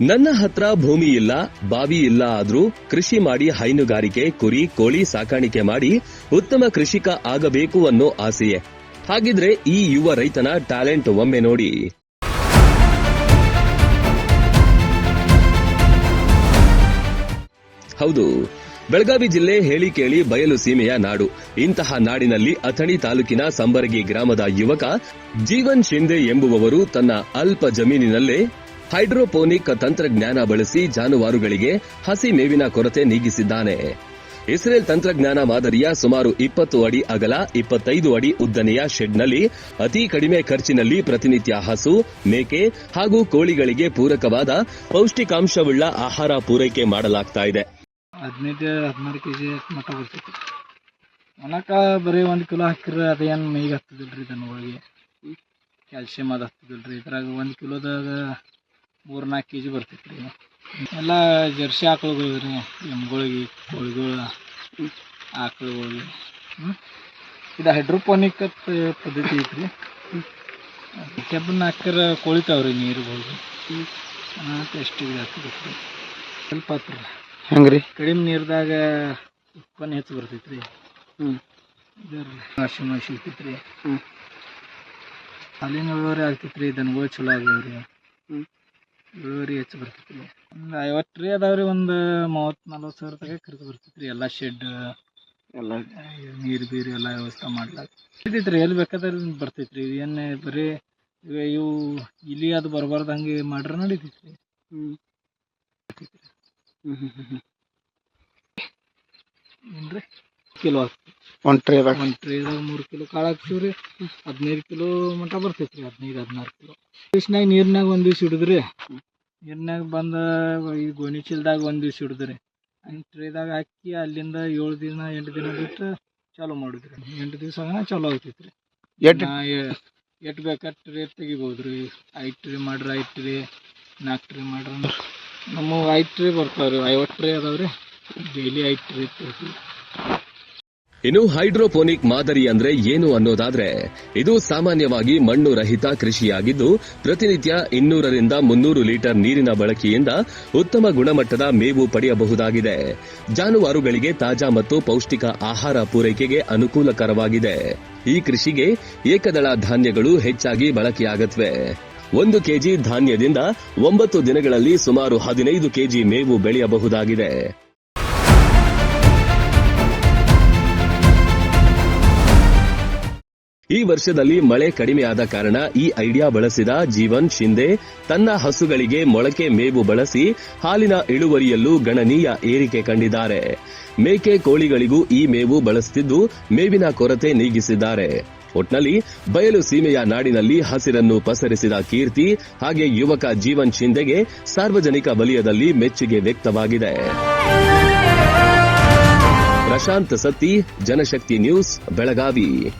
ನನ್ನ ಹತ್ರ ಭೂಮಿ ಇಲ್ಲ, ಬಾವಿ ಇಲ್ಲ ಆದ್ರೂ ಕೃಷಿ ಮಾಡಿ ಹೈನುಗಾರಿಕೆ, ಕುರಿ, ಕೋಳಿ ಸಾಕಾಣಿಕೆ ಮಾಡಿ ಉತ್ತಮ ಕೃಷಿಕ ಆಗಬೇಕು ಅನ್ನೋ ಆಸೆಯೇ. ಹಾಗಿದ್ರೆ ಈ ಯುವ ರೈತನ ಟ್ಯಾಲೆಂಟ್ ಒಮ್ಮೆ ನೋಡಿ. ಹೌದು, ಬೆಳಗಾವಿ ಜಿಲ್ಲೆ ಹೇಳಿ ಕೇಳಿ ಬಯಲು ಸೀಮೆಯ ನಾಡು. ಇಂತಹ ನಾಡಿನಲ್ಲಿ ಅಥಣಿ ತಾಲೂಕಿನ ಸಂಬರಗಿ ಗ್ರಾಮದ ಯುವಕ ಜೀವನ್ ಶಿಂದೆ ಎಂಬುವವರು ತನ್ನ ಅಲ್ಪ ಜಮೀನಿನಲ್ಲೇ ಹೈಡ್ರೋಪೋನಿಕ್ ತಂತ್ರಜ್ಞಾನ ಬಳಸಿ ಜಾನುವಾರುಗಳಿಗೆ ಹಸಿ ಮೇವಿನ ಕೊರತೆ ನೀಗಿಸಿದ್ದಾನೆ. ಇಸ್ರೇಲ್ ತಂತ್ರಜ್ಞಾನ ಮಾದರಿಯ ಸುಮಾರು ಇಪ್ಪತ್ತು ಅಡಿ ಅಗಲ, ಇಪ್ಪತ್ತೈದು ಅಡಿ ಉದ್ದನೆಯ ಶೆಡ್ನಲ್ಲಿ ಅತಿ ಕಡಿಮೆ ಖರ್ಚಿನಲ್ಲಿ ಪ್ರತಿನಿತ್ಯ ಹಸು, ಮೇಕೆ ಹಾಗೂ ಕೋಳಿಗಳಿಗೆ ಪೂರಕವಾದ ಪೌಷ್ಟಿಕಾಂಶವುಳ್ಳ ಆಹಾರ ಪೂರೈಕೆ ಮಾಡಲಾಗ್ತಾ ಇದೆ. ಹದಿನೈದು, ಹದಿನಾರು ಕೆ ಜಿ ಮಟ್ಟ ಬರ್ತೈತಿ. ಒಣಕ ಬರೀ ಒಂದು ಕಿಲೋ ಹಾಕಿದ್ರೆ ಅದೇನು ಮೈಗೆ ಹತ್ತದಿಲ್ಲ ರೀ ದನಗಳಿಗೆ ಕ್ಯಾಲ್ಸಿಯಮ್ ಅದು ಹತ್ತದಿಲ್ಲ ಇದ್ರಾಗ ಒಂದು ಕಿಲೋದಾಗ ಮೂರು ನಾಲ್ಕು ಕೆ ಜಿ ಬರ್ತೈತೆ ರೀ ಎಲ್ಲ ಜರ್ಸಿ ಆಕಳುಗಳು ರೀ ಎಮ್ಗಳಿಗೆ ಕೋಳಿಗಳು ಆಕಳುಗಳಿಗೆ. ಹ್ಞೂ ಇದು ಹೈಡ್ರೋಪೋನಿಕ್ ಪದ್ಧತಿ ಐತ್ರಿ. ಕೆಬ್ಬನ್ನ ಹಾಕಿರ ಕೊಳಿತಾವ್ರಿ ನೀರುಗಳಿಗೆ ಎಷ್ಟು ಹಾಕ್ಬೇಕು ರೀ ಸ್ವಲ್ಪ ಹತ್ರ. ಹೆಂಗ್ರಿ? ರೀ ಕಡಿಮೆ ನೀರ್ದಾಗ ಉತ್ಪನ್ನ ಹೆಚ್ಚು ಬರ್ತೈತೆ ರೀ ಹ್ಞೂ ಅರಿಶಿನ ಸಿಗ್ತೈತಿ ರೀ ಹ್ಞೂ ಹಾಲಿನ ಇಳುವರಿ ಆಗ್ತೈತೆ ರೀ ದನಗಳು ಚಲೋ ಆಗ್ಯಾವ ರೀ ಹ್ಮ್. ಇಳುವರಿ ಹೆಚ್ಚು ಬರ್ತೈತಿ ರೀ ಒಂದು ಐವತ್ತು ರೀ ಅದಾವ ರೀ ಒಂದು ಮೂವತ್ತು ನಲ್ವತ್ತು ಸಾವಿರ ತಗ ಖರ್ಚು ಬರ್ತೈತಿ ರೀ ಎಲ್ಲ ಶೆಡ್ ಎಲ್ಲ. ನೀರು ಬೀರು ಎಲ್ಲ ವ್ಯವಸ್ಥೆ ಮಾಡ್ಲಾಕ. ಇರ್ತೈತಿ ರೀ ಎಲ್ಲಿ ಬೇಕಾದಲ್ಲಿ ಬರ್ತೈತಿ ರೀ ಏನು ಬರೀ ಇವ ಇವು ಇಲಿ ಅದು ಬರಬಾರ್ದು ಹಂಗೆ ಮಾಡ್ರೆ ನಡೀತೈತಿ ರೀ ಹ್ಞೂ ಹ್ಞೂ ಹ್ಞೂ ಹ್ಞೂ ಏನು ರೀ ಕಿಲೋ ಒಂದು ಟ್ರೇದಾಗ ಒಂದು ಟ್ರೇದಾಗ ಮೂರು ಕಿಲೋ ಕಾಳು ಹಾಕ್ತೀವಿ ರೀ. ಹದಿನೈದು ಕಿಲೋ ಮಟ ಬರ್ತೈತೆ ರೀ ಹದಿನೈದು ಹದಿನಾರು ಕಿಲೋ. ದಿವ್ಸನಾಗ ನೀರಿನಾಗ ಒಂದು ದಿವ್ಸ ಹಿಡಿದ್ರಿ. ನೀರ್ನಾಗ ಬಂದ ಈ ಗೋಣಿ ಚೀಲದಾಗ ಒಂದು ದಿವ್ಸ ಹಿಡಿದ್ರಿ. ಹಂಗೆ ಟ್ರೇದಾಗ ಹಾಕಿ ಅಲ್ಲಿಂದ ಏಳು ದಿನ ಎಂಟು ದಿನ ಬಿಟ್ಟು ಚಾಲೂ ಮಾಡಿದ್ರಿ. ಎಂಟು ದಿವಸ ಚಾಲೂ ಆಗ್ತೈತೆ ರೀ ಎಷ್ಟು ಎಷ್ಟು ಬೇಕಾದ ಟ್ರೇ ತೆಗಿಬೋದು ರೀ ಐದು ಟ್ರೇ ಮಾಡ್ರಿ ಐದು ಟ್ರೇ ನಾಲ್ಕು ಟ್ರೇ ಮಾಡ್ರಿ ನಮ್ಮ ಐದು ಟ್ರೇ ಬರ್ತಾವೆ ರೀ ಐವತ್ತು ಟ್ರೇ ಅದಾವೆ ರೀ ಡೈಲಿ ಐದು ಟ್ರೇ ತರ್ತೀವಿ ಇನ್ನು ಹೈಡ್ರೋಪೋನಿಕ್ ಮಾದರಿ ಅಂದ್ರೆ ಏನು ಅನ್ನೋದಾದ್ರೆ, ಇದು ಸಾಮಾನ್ಯವಾಗಿ ಮಣ್ಣು ರಹಿತ ಕೃಷಿಯಾಗಿದ್ದು, ಪ್ರತಿನಿತ್ಯ ಇನ್ನೂರರಿಂದ ಮುನ್ನೂರು ಲೀಟರ್ ನೀರಿನ ಬಳಕೆಯಿಂದ ಉತ್ತಮ ಗುಣಮಟ್ಟದ ಮೇವು ಪಡೆಯಬಹುದಾಗಿದೆ. ಜಾನುವಾರುಗಳಿಗೆ ತಾಜಾ ಮತ್ತು ಪೌಷ್ಟಿಕ ಆಹಾರ ಪೂರೈಕೆಗೆ ಅನುಕೂಲಕರವಾಗಿದೆ. ಈ ಕೃಷಿಗೆ ಏಕದಳ ಧಾನ್ಯಗಳು ಹೆಚ್ಚಾಗಿ ಬಳಕೆಯಾಗತ್ವೆ. ಒಂದು ಕೆಜಿ ಧಾನ್ಯದಿಂದ ಒಂಬತ್ತು ದಿನಗಳಲ್ಲಿ ಸುಮಾರು ಹದಿನೈದು ಕೆಜಿ ಮೇವು ಬೆಳೆಯಬಹುದಾಗಿದೆ. ಈ ವರ್ಷದಲ್ಲಿ ಮಳೆ ಕಡಿಮೆಯಾದ ಕಾರಣ ಈ ಐಡಿಯಾ ಬಳಸಿದ ಜೀವನ್ ಶಿಂದೆ ತನ್ನ ಹಸುಗಳಿಗೆ ಮೊಳಕೆ ಮೇವು ಬಳಸಿ ಹಾಲಿನ ಇಳುವರಿಯಲ್ಲೂ ಗಣನೀಯ ಏರಿಕೆ ಕಂಡಿದ್ದಾರೆ. ಮೇಕೆ ಕೋಳಿಗಳಿಗೂ ಈ ಮೇವು ಬಳಸುತ್ತಿದ್ದು ಮೇವಿನ ಕೊರತೆ ನೀಗಿಸಿದ್ದಾರೆ. ಒಟ್ನಲ್ಲಿ ಬಯಲು ಸೀಮೆಯ ನಾಡಿನಲ್ಲಿ ಹಸಿರನ್ನು ಪಸರಿಸಿದ ಕೀರ್ತಿ ಹಾಗೆ ಯುವಕ ಜೀವನ್ ಶಿಂದೆಗೆ ಸಾರ್ವಜನಿಕ ವಲಯದಲ್ಲಿ ಮೆಚ್ಚುಗೆ ವ್ಯಕ್ತವಾಗಿದೆ. ಪ್ರಶಾಂತ್ ಸತ್ತಿ, ಜನಶಕ್ತಿ ನ್ಯೂಸ್, ಬೆಳಗಾವಿ.